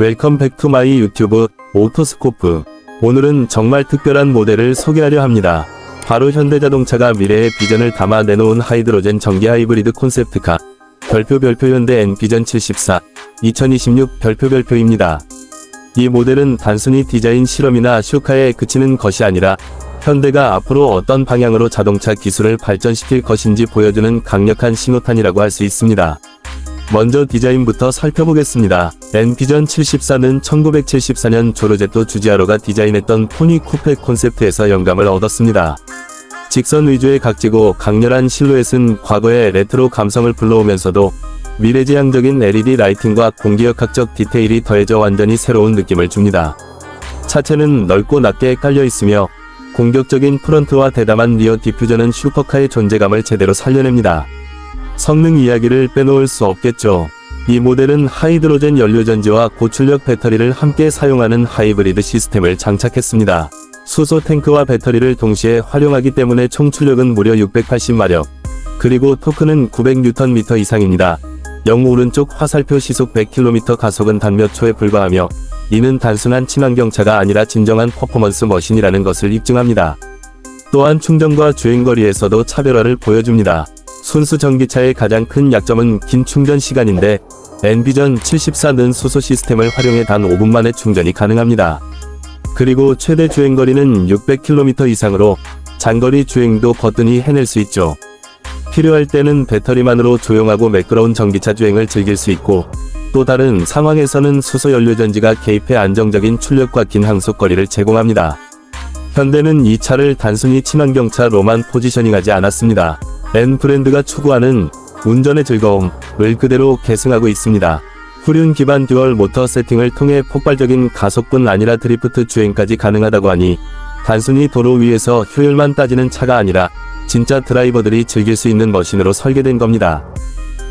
웰컴 백 투 마이 유튜브 오토스코프. 오늘은 정말 특별한 모델을 소개하려 합니다. 바로 현대자동차가 미래의 비전을 담아 내놓은 하이드로젠 전기 하이브리드 콘셉트카. 별표 별표 현대 N비전 74 2026 별표 별표입니다. 이 모델은 단순히 디자인 실험이나 슈카에 그치는 것이 아니라 현대가 앞으로 어떤 방향으로 자동차 기술을 발전시킬 것인지 보여주는 강력한 신호탄이라고 할 수 있습니다. 먼저 디자인부터 살펴보겠습니다. N비전 74는 1974년 조르제토 주지아로가 디자인했던 포니 쿠페 콘셉트에서 영감을 얻었습니다. 직선 위주의 각지고 강렬한 실루엣은 과거의 레트로 감성을 불러오면서도 미래지향적인 LED 라이팅과 공기역학적 디테일이 더해져 완전히 새로운 느낌을 줍니다. 차체는 넓고 낮게 깔려 있으며 공격적인 프런트와 대담한 리어 디퓨저는 슈퍼카의 존재감을 제대로 살려냅니다. 성능 이야기를 빼놓을 수 없겠죠. 이 모델은 하이드로젠 연료전지와 고출력 배터리를 함께 사용하는 하이브리드 시스템을 장착했습니다. 수소 탱크와 배터리를 동시에 활용하기 때문에 총 출력은 무려 680마력, 그리고 토크는 900Nm 이상입니다. 영 오른쪽 화살표 시속 100km 가속은 단 몇 초에 불과하며 이는 단순한 친환경차가 아니라 진정한 퍼포먼스 머신이라는 것을 입증합니다. 또한 충전과 주행거리에서도 차별화를 보여줍니다. 순수 전기차의 가장 큰 약점은 긴 충전 시간인데 엔비전 74는 수소 시스템을 활용해 단 5분 만에 충전이 가능합니다. 그리고 최대 주행거리는 600km 이상으로 장거리 주행도 거뜬히 해낼 수 있죠. 필요할 때는 배터리만으로 조용하고 매끄러운 전기차 주행을 즐길 수 있고 또 다른 상황에서는 수소 연료전지가 개입해 안정적인 출력과 긴 항속거리를 제공합니다. 현대는 이 차를 단순히 친환경차로만 포지셔닝하지 않았습니다. N 브랜드가 추구하는 운전의 즐거움을 그대로 계승하고 있습니다. 후륜 기반 듀얼 모터 세팅을 통해 폭발적인 가속뿐 아니라 드리프트 주행까지 가능하다고 하니 단순히 도로 위에서 효율만 따지는 차가 아니라 진짜 드라이버들이 즐길 수 있는 머신으로 설계된 겁니다.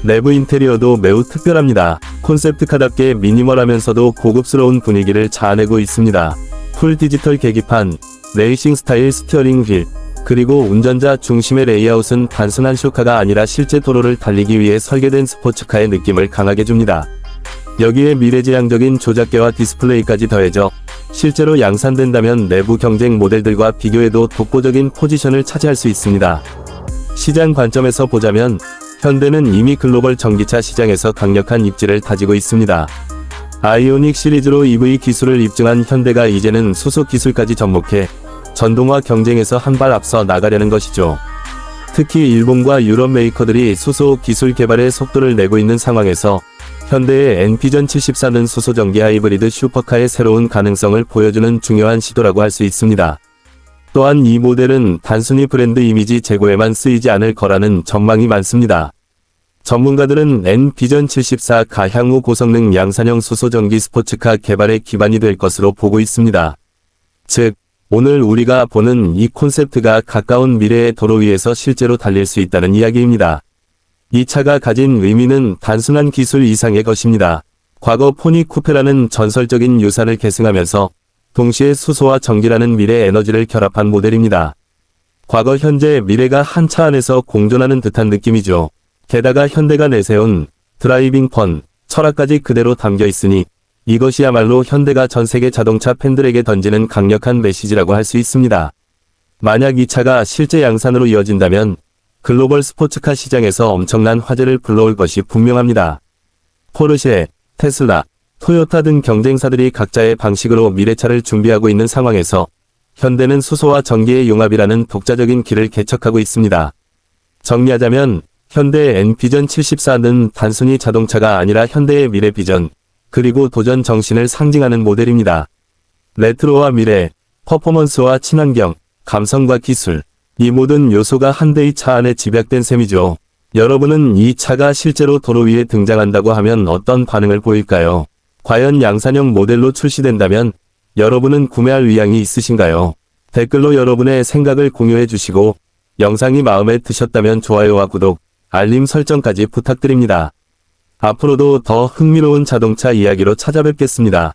내부 인테리어도 매우 특별합니다. 콘셉트카답게 미니멀하면서도 고급스러운 분위기를 자아내고 있습니다. 풀 디지털 계기판, 레이싱 스타일 스티어링 휠, 그리고 운전자 중심의 레이아웃은 단순한 쇼카가 아니라 실제 도로를 달리기 위해 설계된 스포츠카의 느낌을 강하게 줍니다. 여기에 미래지향적인 조작계와 디스플레이까지 더해져 실제로 양산된다면 내부 경쟁 모델들과 비교해도 독보적인 포지션을 차지할 수 있습니다. 시장 관점에서 보자면 현대는 이미 글로벌 전기차 시장에서 강력한 입지를 다지고 있습니다. 아이오닉 시리즈로 EV 기술을 입증한 현대가 이제는 수소 기술까지 접목해 전동화 경쟁에서 한 발 앞서 나가려는 것이죠. 특히 일본과 유럽 메이커들이 수소 기술 개발에 속도를 내고 있는 상황에서 현대의 N비전 74는 수소 전기 하이브리드 슈퍼카의 새로운 가능성을 보여주는 중요한 시도라고 할 수 있습니다. 또한 이 모델은 단순히 브랜드 이미지 제고에만 쓰이지 않을 거라는 전망이 많습니다. 전문가들은 N비전 74가 향후 고성능 양산형 수소 전기 스포츠카 개발의 기반이 될 것으로 보고 있습니다. 즉, 오늘 우리가 보는 이 콘셉트가 가까운 미래의 도로 위에서 실제로 달릴 수 있다는 이야기입니다. 이 차가 가진 의미는 단순한 기술 이상의 것입니다. 과거 포니 쿠페라는 전설적인 유산을 계승하면서 동시에 수소와 전기라는 미래 에너지를 결합한 모델입니다. 과거 현재 미래가 한 차 안에서 공존하는 듯한 느낌이죠. 게다가 현대가 내세운 드라이빙 펀 철학까지 그대로 담겨 있으니 이것이야말로 현대가 전 세계 자동차 팬들에게 던지는 강력한 메시지라고 할 수 있습니다. 만약 이 차가 실제 양산으로 이어진다면 글로벌 스포츠카 시장에서 엄청난 화제를 불러올 것이 분명합니다. 포르쉐, 테슬라, 토요타 등 경쟁사들이 각자의 방식으로 미래차를 준비하고 있는 상황에서 현대는 수소와 전기의 융합이라는 독자적인 길을 개척하고 있습니다. 정리하자면 현대의 N비전 74는 단순히 자동차가 아니라 현대의 미래 비전, 그리고 도전 정신을 상징하는 모델입니다. 레트로와 미래, 퍼포먼스와 친환경, 감성과 기술, 이 모든 요소가 한 대의 차 안에 집약된 셈이죠. 여러분은 이 차가 실제로 도로 위에 등장한다고 하면 어떤 반응을 보일까요? 과연 양산형 모델로 출시된다면 여러분은 구매할 의향이 있으신가요? 댓글로 여러분의 생각을 공유해 주시고 영상이 마음에 드셨다면 좋아요와 구독, 알림 설정까지 부탁드립니다. 앞으로도 더 흥미로운 자동차 이야기로 찾아뵙겠습니다.